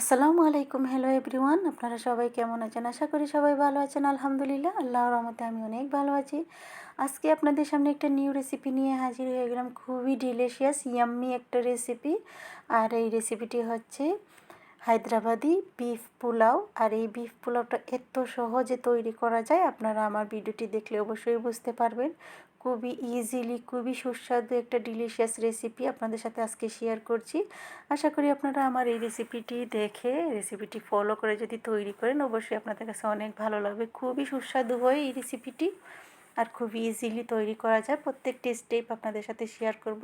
আসসালামু আলাইকুম hello everyone আপনারা সবাই কেমন আছেন? আশা করি সবাই ভালো আছেন, আলহামদুলিল্লাহ। আল্লাহর রহমতে আমি অনেক ভালো আছি। আজকে আপনাদের সামনে একটা নিউ রেসিপি নিয়ে হাজির হয়ে গেলাম। খুবই ডিলিশিয়াস ইয়াম্মি একটা রেসিপি আর এই রেসিপিটি হচ্ছে হায়দ্রাবাদি বিফ পোলাও। আর এই বিফ পোলাওটা এত সহজে তৈরি করা যায়, আপনারা আমার ভিডিওটি দেখলে অবশ্যই বুঝতে পারবেন। খুবই ইজিলি খুবই সুস্বাদু একটা ডিলিশিয়াস রেসিপি আপনাদের সাথে আজকে শেয়ার করছি। আশা করি আপনারা আমার এই রেসিপিটি দেখে রেসিপিটি ফলো করে যদি তৈরি করেন, অবশ্যই আপনাদের কাছে অনেক ভালো লাগবে। খুবই সুস্বাদু হয় এই রেসিপিটি আর খুব ইজিলি তৈরি করা যায়। প্রত্যেকটি স্টেপ আপনাদের সাথে শেয়ার করব।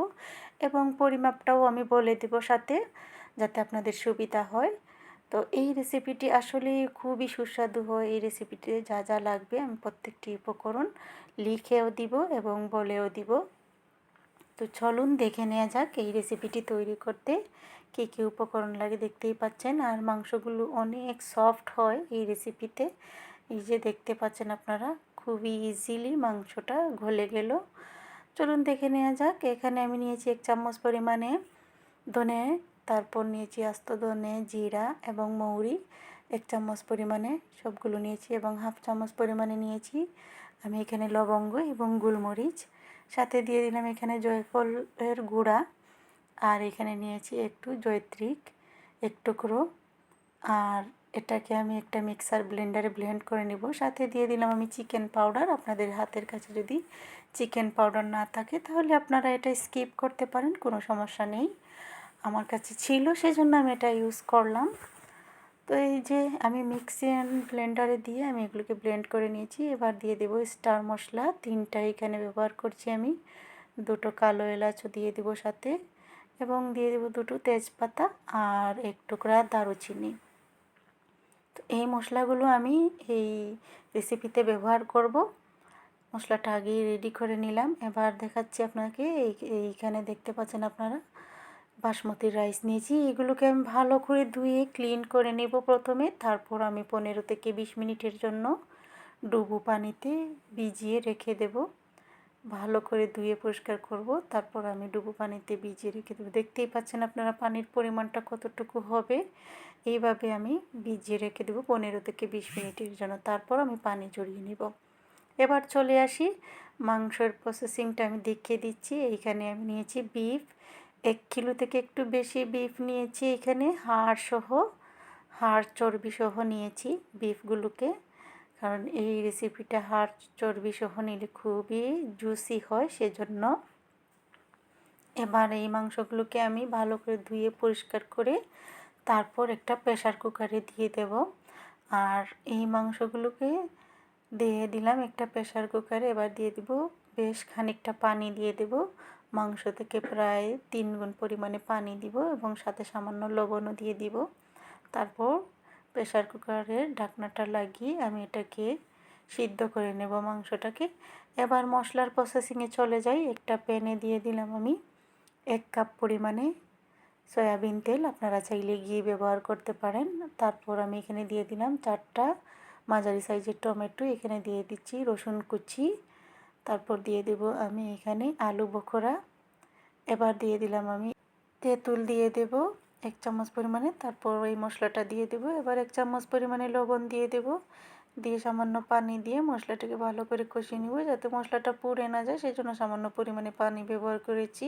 এবং পরিমাপটাও আমি বলে দেব সাথে। যাতে আপনাদের সুবিধা হয়। তো এই রেসিপিটি আসলে খুবই সুস্বাদু হয়। এই রেসিপিতে যা যা লাগবে আমি প্রত্যেকটি উপকরণ লিখেও দিব এবং বলেও দিব। তো চলুন দেখে নেওয়া যাক এই রেসিপিটি তৈরি করতে কী কী উপকরণ লাগে দেখতেই পাচ্ছেন। আর মাংসগুলো অনেক সফট হয় এই রেসিপিতে এই যে দেখতে পাচ্ছেন আপনারা, খুবই ইজিলি মাংসটা গলে গেল। চলুন দেখে নেওয়া যাক। এখানে আমি নিয়েছি এক চামচ পরিমাণে ধনে তারপর নিয়েছি আস্ত ধনে জিরা এবং মৌরি, এক চামচ পরিমাণে সবগুলো নিয়েছি এবং হাফ চামচ পরিমাণে নিয়েছি আমি এখানে লবঙ্গ এবং গোলমরিচ। সাথে দিয়ে দিলাম এখানে জয়ফলের গুঁড়া আর এখানে নিয়েছি একটু জয়ত্রিক, এক টুকরো। আর এটাকে আমি একটা মিক্সার ব্লেন্ডারে ব্লেন্ড করে নিব। সাথে দিয়ে দিলাম আমি চিকেন পাউডার। আপনাদের হাতের কাছে যদি চিকেন পাউডার না থাকে তাহলে আপনারা এটা স্কিপ করতে পারেন, কোনো সমস্যা নেই। আমার কাছে ছিল, সেজন্য আমি এটা ইউজ করলাম। তো এই যে আমি মিক্সি অ্যান্ড ব্লেন্ডারে দিয়ে আমি এগুলোকে ব্লেন্ড করে নিয়েছি। এবার দিয়ে দেবো স্টার মশলা। তিনটা এখানে ব্যবহার করছি আমি। দুটো কালো এলাচও দিয়ে দেবো সাথে। এবং দিয়ে দেবো দুটো তেজপাতা আর এক টুকরা দারুচিনি। তো এই মশলাগুলো আমি এই রেসিপিতে ব্যবহার করব। মশলাটা আগেই রেডি করে নিলাম। এবার দেখাচ্ছি আপনাকে, এই এইখানে দেখতে পাচ্ছেন আপনারা? বাসমতি রাইস নিয়েছি। এগুলোকে আমি ভালো করে ধুয়ে ক্লিন করে নেব প্রথমে। তারপর আমি পনেরো থেকে বিশ মিনিটের জন্য ডুবু পানিতে ভিজিয়ে রেখে দেব। ভালো করে ধুয়ে পরিষ্কার করব। তারপর আমি ডুবু পানিতে ভিজিয়ে রেখে দেবো। দেখতেই পাচ্ছেন আপনারা পানির পরিমাণটা কতটুকু হবে। এইভাবে আমি ভিজিয়ে রেখে দেবো পনেরো থেকে বিশ মিনিটের জন্য। তারপর আমি পানি জড়িয়ে নেব। এবার চলে আসি। মাংসের প্রসেসিংটা আমি দেখিয়ে দিচ্ছি। এইখানে আমি নিয়েছি বিফ এক কিলো থেকে একটু বেশি বিফ নিয়েছি এখানে। হাড় সহ, হাড় চর্বি সহ নিয়েছি বিফগুলোকে কারণ এই রেসিপিটা হাড় চর্বি সহ নিলে খুবই জুসি হয় সেজন্য। এবার এই মাংসগুলোকে আমি ভালো করে ধুয়ে পরিষ্কার করে তারপর একটা প্রেশার কুকারে দিয়ে দেব। আর এই মাংসগুলোকে দিয়ে দিলাম একটা প্রেশার কুকারে এবার দিয়ে দিব বেশ খানিকটা পানি দিয়ে দেব। মাংস থেকে প্রায় তিন গুণ পরিমাণে পানি দিব এবং সাথে সামান্য লবণও দিয়ে দিব। তারপর প্রেশার কুকারের ঢাকনাটা লাগিয়ে আমি এটাকে সিদ্ধ করে নেব মাংসটাকে। এবার মশলার প্রসেসিংয়ে চলে যাই। একটা প্যানে দিয়ে দিলাম আমি এক কাপ পরিমাণে সয়াবিন তেল। আপনারা চাইলে ঘি ব্যবহার করতে পারেন। তারপর আমি এখানে দিয়ে দিলাম চারটা মাঝারি সাইজের টমেটো। এখানে দিয়ে দিচ্ছি রসুন কুচি তারপর দিয়ে দেব আমি এখানে আলু বখরা। এবার দিয়ে দিলাম আমি তেঁতুল দিয়ে দেব এক চামচ পরিমাণে। তারপর ওই মশলাটা দিয়ে দেব। এবার এক চামচ পরিমাণে লবণ দিয়ে দেব। দিয়ে সামান্য পানি দিয়ে মশলাটাকে ভালো করে কষিয়ে নেব যাতে মশলাটা পুড়ে না যায়। সেই জন্য সামান্য পরিমাণে পানি ব্যবহার করেছি।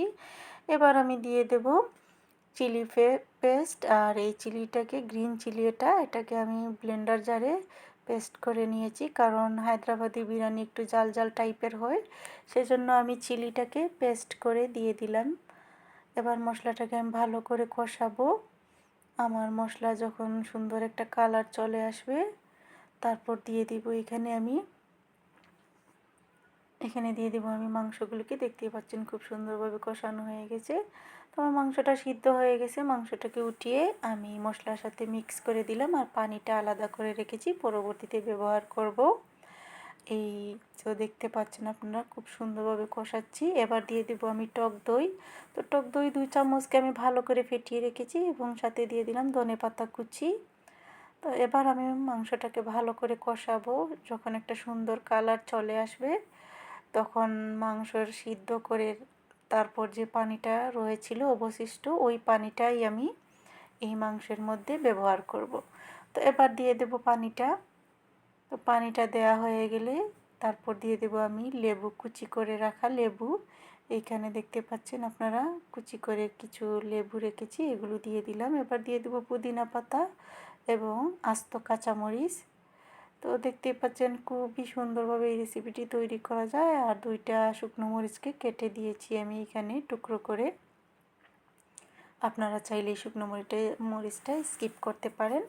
এবার আমি দিয়ে দেব চিলি পেস্ট। আর এই চিলিটাকে, গ্রিন চিলি এটা এটাকে আমি ব্লেন্ডার জারে পেস্ট করে নিয়েছি। কারণ হায়দ্রাবাদি বিরিয়ানি একটু জাল জাল টাইপের হয়, সেজন্য আমি চিলিটাকে পেস্ট করে দিয়ে দিলাম। এবার মশলাটাকে আমি ভালো করে কষাবো। আমার মশলা যখন সুন্দর একটা কালার চলে আসবে, তারপর দিয়ে দিব এখানে আমি এখানে দিয়ে দেবো আমি মাংসগুলোকে। দেখতেই পাচ্ছেন খুব সুন্দরভাবে কষানো হয়ে গেছে। তো আমার মাংসটা সিদ্ধ হয়ে গেছে। মাংসটাকে উঠিয়ে আমি মশলার সাথে মিক্স করে দিলাম আর পানিটা আলাদা করে রেখেছি। পরবর্তীতে ব্যবহার করব। এই তো দেখতে পাচ্ছেন আপনারা খুব সুন্দরভাবে কষাচ্ছি। এবার দিয়ে দেব আমি টক দই। তো টক দই দুই চামচকে আমি ভালো করে ফেটিয়ে রেখেছি এবং সাথে দিয়ে দিলাম ধনে পাতা কুচি। তো এবার আমি মাংসটাকে ভালো করে কষাবো। যখন একটা সুন্দর কালার চলে আসবে তখন মাংসর সিদ্ধ করে তারপর যে পানিটা রয়েছিল অবশিষ্ট, ওই পানিটাই আমি এই মাংসের মধ্যে ব্যবহার করব। তো এবার দিয়ে দেব পানিটা। তো পানিটা দেয়া হয়ে গেলে তারপর দিয়ে দেব আমি লেবু, কুচি করে রাখা লেবু। এইখানে দেখতে পাচ্ছেন আপনারা, কুচি করে কিছু লেবু রেখেছি, এগুলো দিয়ে দিলাম। এবার দিয়ে দেবো পুদিনা পাতা এবং আস্ত কাঁচামরিচ। তো দেখতে পাচ্ছেন খুবই সুন্দরভাবে এই রেসিপিটি তৈরি করা যায়। আর দুইটা শুকনো মরিচকে কেটে দিয়েছি আমি এখানে টুকরো করে। আপনারা চাইলে এই শুকনো মরিচটা মরিচটা স্কিপ করতে পারেন।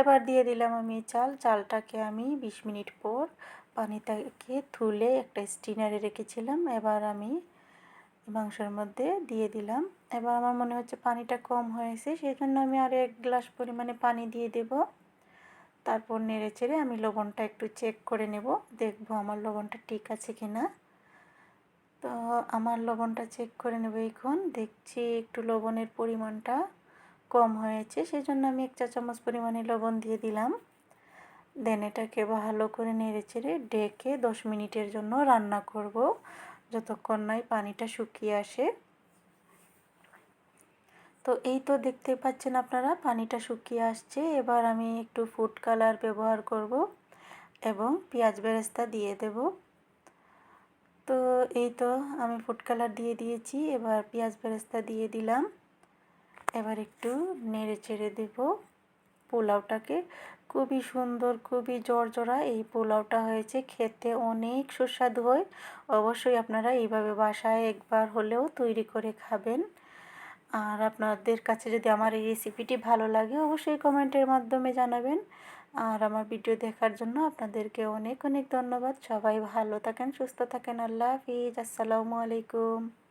এবার দিয়ে দিলাম আমি চাল। চালটাকে আমি বিশ মিনিট পর পানিটাকে তুলে একটা স্টিনারে রেখেছিলাম। এবার আমি মাংসের মধ্যে দিয়ে দিলাম। এবার আমার মনে হচ্ছে পানিটা কম হয়েছে সেই জন্য আমি আরও এক গ্লাস পরিমাণে পানি দিয়ে দেব। তারপর নেড়ে চেড়ে আমি লবণটা একটু চেক করে নেব, দেখব আমার লবণটা ঠিক আছে কি না তো আমার লবণটা চেক করে নেব এখন, দেখছি একটু লবণের পরিমাণটা কম হয়েছে সেই জন্য আমি এক চা চামচ পরিমাণে লবণ দিয়ে দিলাম। দেন এটাকে ভালো করে নেড়ে চেড়ে ডেকে দশ মিনিটের জন্য রান্না করব, যতক্ষণ নয় পানিটা শুকিয়ে আসে। তো এই তো দেখতে পাচ্ছেন আপনারা, পানিটা শুকিয়ে আসছে। এবার আমি একটু ফুড কালার ব্যবহার করব এবং পেঁয়াজ বেরেস্তা দিয়ে দেব। তো এই তো আমি ফুড কালার দিয়ে দিয়েছি, এবার পেঁয়াজ বেরেস্তা দিয়ে দিলাম। এবার একটু নেড়ে চেড়ে দেব পোলাওটাকে। খুবই সুন্দর, খুবই জর্জরা এই পোলাওটা হয়েছে, খেতে অনেক সুস্বাদু হয়। অবশ্যই আপনারা এইভাবে বাসায় একবার হলেও তৈরি করে খাবেন। আর আপনাদের কাছে যদি আমার এই রেসিপিটি ভালো লাগে, অবশ্যই কমেন্টের মাধ্যমে জানাবেন। আর আমার ভিডিও দেখার জন্য আপনাদেরকে অনেক অনেক ধন্যবাদ। সবাই ভালো থাকেন, সুস্থ থাকেন। আল্লাহ হাফিজ। আসসালামু আলাইকুম।